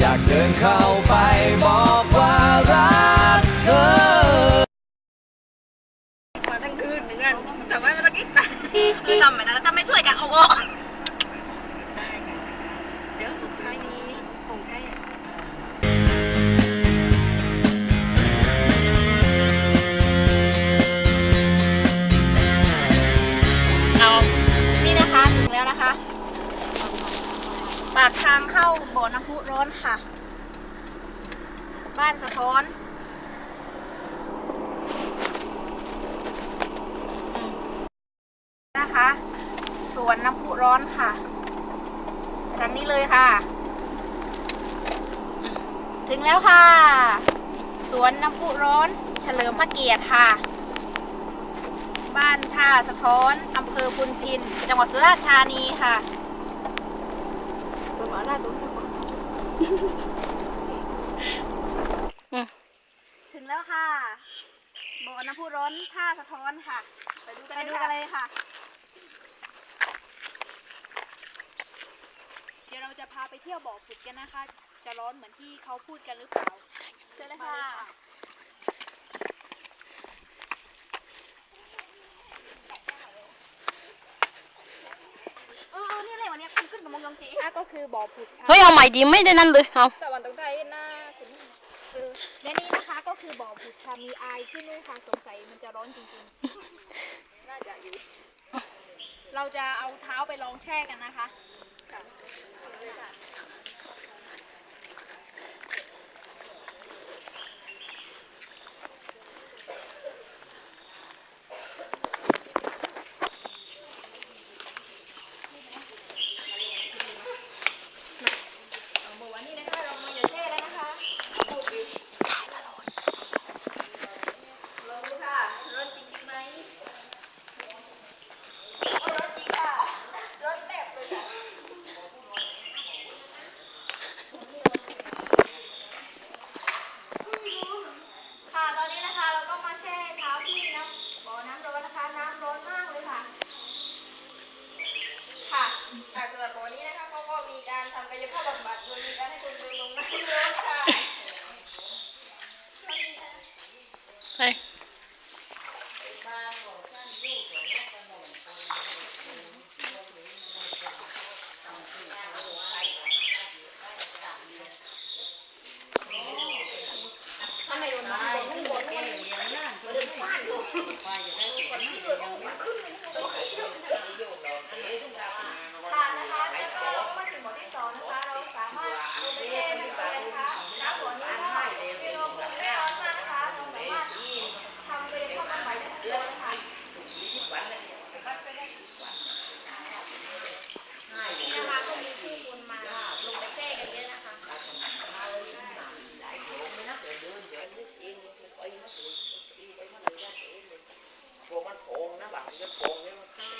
อยากเดินเข้าไปบอกว่ารักเธอ มาทั้งคืนเหมือนกันแต่ว่ามันตะกี้ตาคือจำไม่ได้แล้วจะไม่ช่วยกันเอาออก ค่ะ บ้านสะท้อนอนะคะสวนน้ำพุร้อนค่ะทางนี้เลยค่ะ ถึงแล้วค่ะ สวนน้ำพุร้อน เฉลิมพระเกียรติค่ะ บ้านท่าสะท้อนอำเภอพุนพิน จังหวัดสุราษฎร์ธานีค่ะตัวหมาหน้าตัว ถึงแล้วค่ะบ่อน้ำพุร้อนท่าสะท้อนค่ะ ไปดูกันเลยกันเลยค่ะ เดี๋ยวเราจะพาไปเที่ยวบ่อผุดกันนะคะ จะร้อนเหมือนที่เขาพูดกันหรือเปล่าเชิญเลยค่ะ เออนี่อะไรวะเนี่ยขึ้นขึ้นกับมงย องจีอะก็คือบ่อผุดค่ะเฮ้ยเอาใหม่ดีไม่ได้นั่นเลยเอาสวรรค์ตรงไทยหน้าคุณเออและนี่นะคะก็คือบ่อผุดค่ะมีอายขึ้นด้วยค่ะสงสัยมันจะร้อนจริงน่าจะอยู่ๆเราจะเอาเท้าไปลองแช่กันนะคะ เอาเมื่อวันนี้นะคะเรามาอย่าแช่แล้วนะคะเอาพูดดิลองดูค่ะร้อนจริงจริงไหมโอ้ร้อนจริงค่ะร้อนแบบเลยค่ะ ค่ะ ตอนนี้นะคะเราก็มาแช่เท้าที่น้ำบ่อน้ำร้อนนะคะ น้ำร้อนมากเลยค่ะ ค่ะจากสำหรับวันนี้นะคะเขาก็มีกายภาพบำบัดโดยมีการให้คนเดินลงน้ำร้อนค่ะ ไป ถ้าไม่โดนน้ำร้อนไม่หมดเลยค่ะนะคะแล้วก็เราก็มาถึงบ่อที่สองนะคะ เราสามารถลงไปแช่ในบ่อนะคะน้ำบ่อนี้นะคะมีอุณหภูมิไม่ร้อนมากนะคะ เราสามารถทำกายภาพบำบัดได้ทั้งตัวนะคะ นี่นะคะก็มีผู้คนมาลงไปแช่กันเยอะนะคะ พวกมัน โผงนะบางทีก็โผงเนี่ยมันฆ่า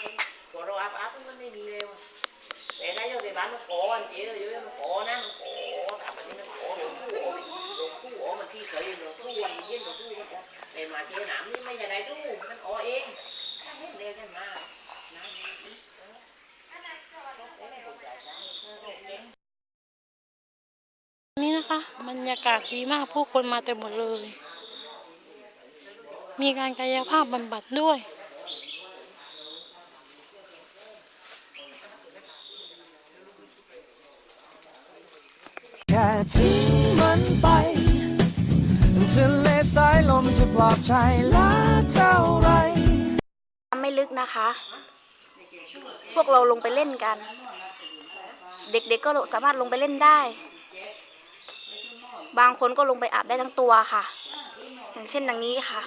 พวเราอาบอาบมันไม่มีเลยว่ะแต่ได้ยอดในบ้านมันโผอันเจียวเยอะมันโผนะมันโผถามอันนี้มันโผหลวงตู้โอ้ยหลวงตู้โอ้มันที่เคยหลวงตู้วันเย็นหลวงตู้มันจะในมาเจียวหนามนี่ไม่ใช่ได้ตู้มันโอเองถ้าเห็นเร็วกันมานะนี่นะคะบรรยากาศดีมากผู้คนมาเต็มหมดเลย มีการกายภาพบำบัดด้วย ค่ทิ้งมันไปทะเลสายลมจะปลอบใจละเท่าไหรน้ำไม่ลึกนะคะ พวกเราลงไปเล่นกัน เด็กๆก็สามารถลงไปเล่นได้ บางคนก็ลงไปอาบได้ทั้งตัวค่ะ อย่างเช่นดังนี้ค่ะ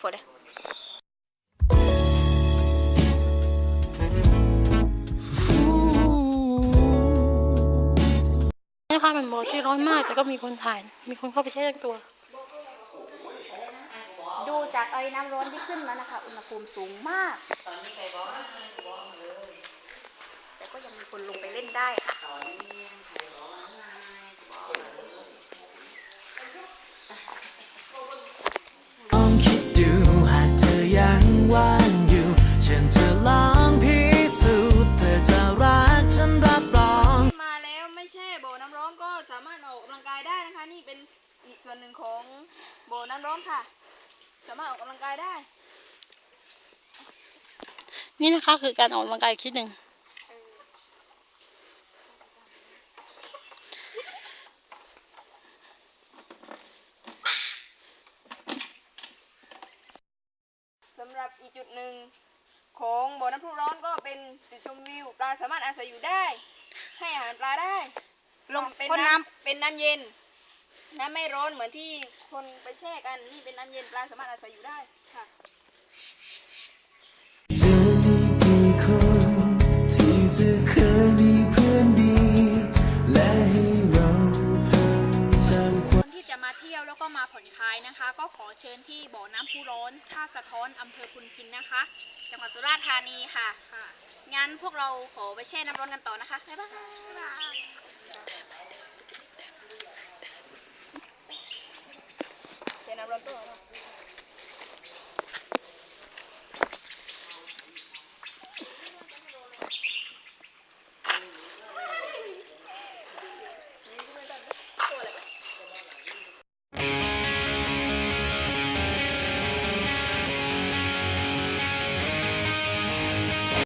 เห มันต้องการอย่าบ้าเลยฝนที่ร้อนมาก แต่ก็มีคนถ่าย มีคนเข้าไปแช่ทั้งตัว ดูจากไอ้น้ำร้อนที่ขึ้นมานะคะ อุณหภูมิสูงมากแต่ก็ยังมีคนลงไปเล่นได้ค่ะำร้อนก็สามารถออกกำลังกายได้นะคะ นี่เป็นอีกส่วนหนึ่งของโบ่อน้ำร้อนค่ะ สามารถออกกำลังกายได้ นี่นะคะคือการออกกำลังกายคิดหนึ่งสำหรับอีจุดหนึ่งของบ่อน้ำพุร้อนก็เป็นจุดชมวิวปลาสามารถอาศัยอยู่ได้ ให้อาหารปลาได้ ลมเป็นน้ำเป็นน้ำเย็น น้ำไม่ร้อนเหมือนที่คนไปแช่กันนี่เป็นน้ำเย็นปลาสามารถอาศัยอยู่ได้ค่ะาผ่อนคลายนะคะ ก็ขอเชิญที่บ่อน้ำพุร้อนท่าสะท้อนอำเภอพุนพินนะคะ จังหวัดสุราษฎร์ธานีค่ะค่ะงั้นพวกเราขอไปแช่น้ำร้อนกันต่อนะคะ บ๊ายบายแช่น้ำร้อนต่อ